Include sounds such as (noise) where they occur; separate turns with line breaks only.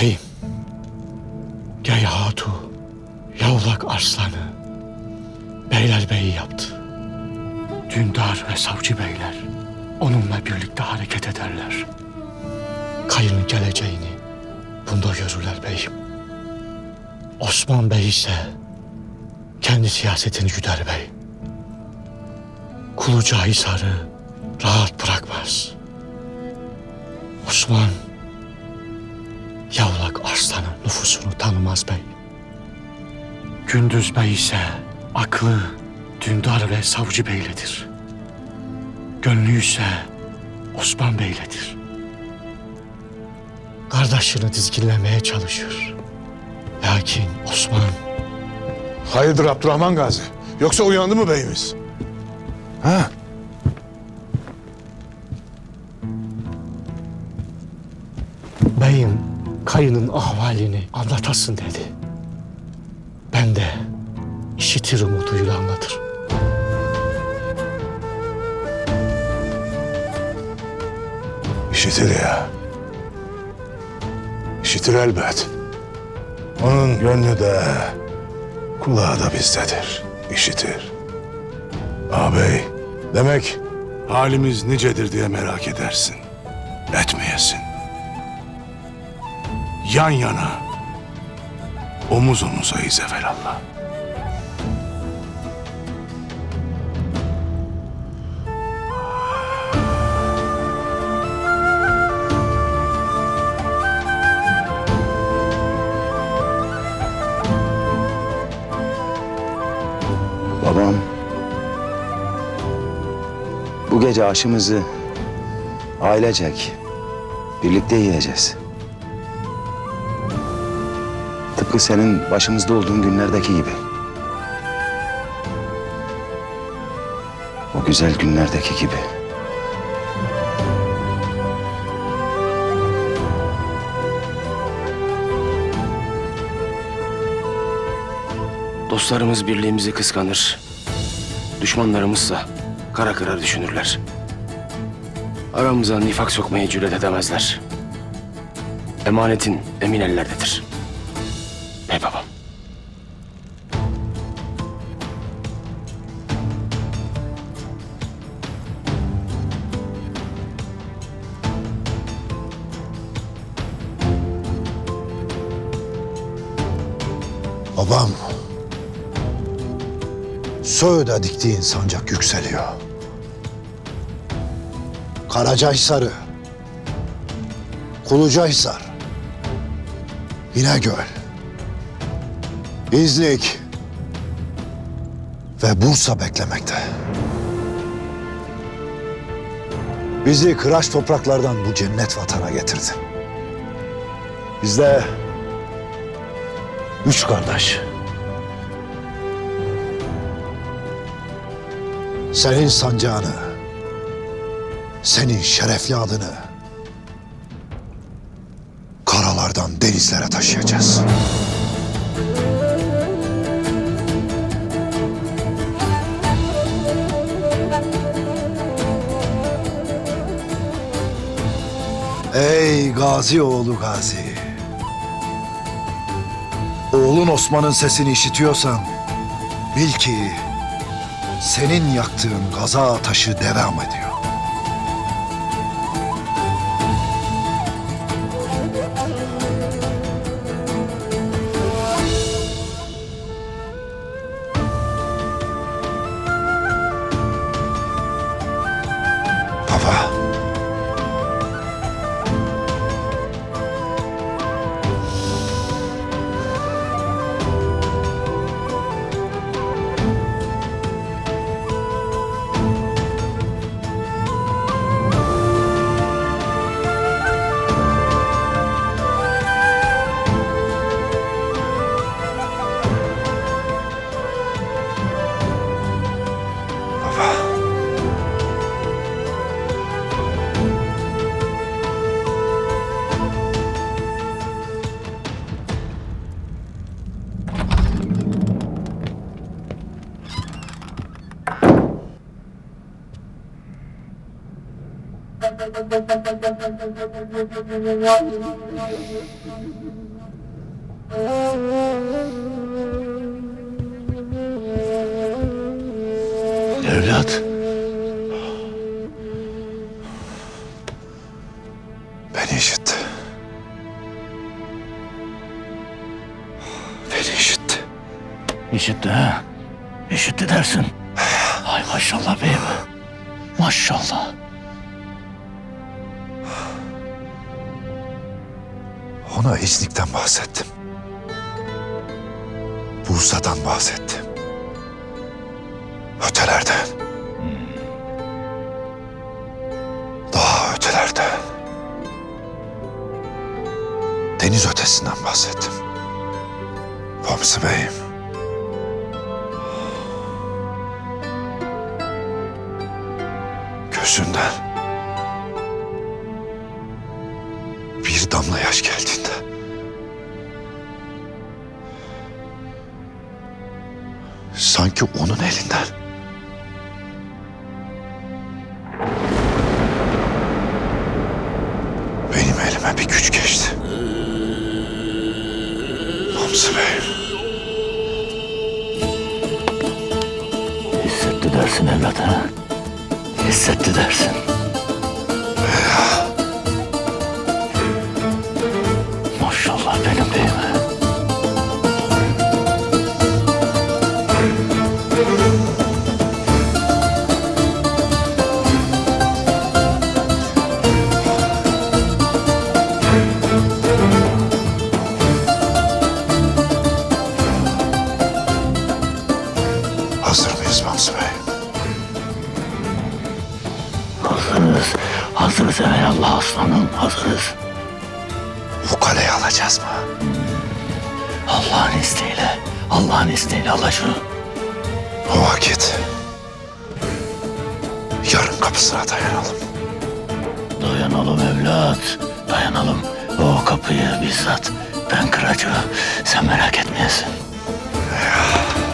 Beyim, Gey Hatu, Yavlak Arslan'ı Beylerbeyi yaptı. Dündar ve savcı beyler onunla birlikte hareket ederler. Kayının geleceğini bunda görürler beyim. Osman Bey ise kendi siyasetini güder bey. Kuluca Hisar'ı rahat bırakmaz. Osman Nüfusunu tanımaz bey. Gündüz Bey ise aklı Dündar ve Savcı Beyledir. Gönlü ise Osman Beyledir. Kardeşini dizginlemeye çalışır. Lakin Osman
Hayırdır Abdurrahman Gazi? Yoksa uyandı mı beyimiz? Ha?
beyim kayının ahvalini anlatasın dedi. Ben de işitir umuduyla anlatırım.
İşitir ya. İşitir elbet. Onun gönlü de kulağı da bizdedir. İşitir. Ağabey, demek halimiz nicedir diye merak edersin. Etmeyesin. Yan yana, omuz omuzayız evelallah.
Babam bu gece aşımızı ailecek birlikte yiyeceğiz. Tıpkı senin başımızda olduğun günlerdeki gibi. O güzel günlerdeki gibi.
Dostlarımız birliğimizi kıskanır. Düşmanlarımızsa kara kara düşünürler. Aramıza nifak sokmaya cüret edemezler. Emanetin emin ellerdedir. Babam.
Söğüt'e diktiğin sancak yükseliyor. Karacahisar'ı, Kulucahisar, İnegöl, İznik ve Bursa beklemekte. Bizi kıraç topraklardan bu cennet vatana getirdin. Biz de Üç kardeş. Senin sancağını, senin şerefli adını karalardan denizlere taşıyacağız. Ey Gazi oğlu Gazi. Oğlun Osman'ın sesini işitiyorsan bil ki senin yaktığın gaza taşı devam ediyor.
Evlat.
Beni işitti. Beni işitti.
İşitti ha? İşitti dersin. (sighs) Ay maşallah beyim. Maşallah.
Ona İznik'ten bahsettim. Bursa'dan bahsettim. Ötelerden. Daha ötelerden. Deniz ötesinden bahsettim. Hamsi Bey'im. Sanki onun elinden benim elime bir güç geçti. Hamsi Bey.
Hissetti dersin evlat ha? Hissetti dersin.
Hamsi Bey?
Hazırız. Hazırız Allah aslanım. Hazırız.
Bu kaleyi alacağız mı?
Allah'ın isteğiyle. Allah'ın isteğiyle alacağım.
O vakit yarın kapısına dayanalım.
Dayanalım evlat. Dayanalım. O kapıyı bizzat ben kıracağım. Sen merak etmeyesin.
Ya.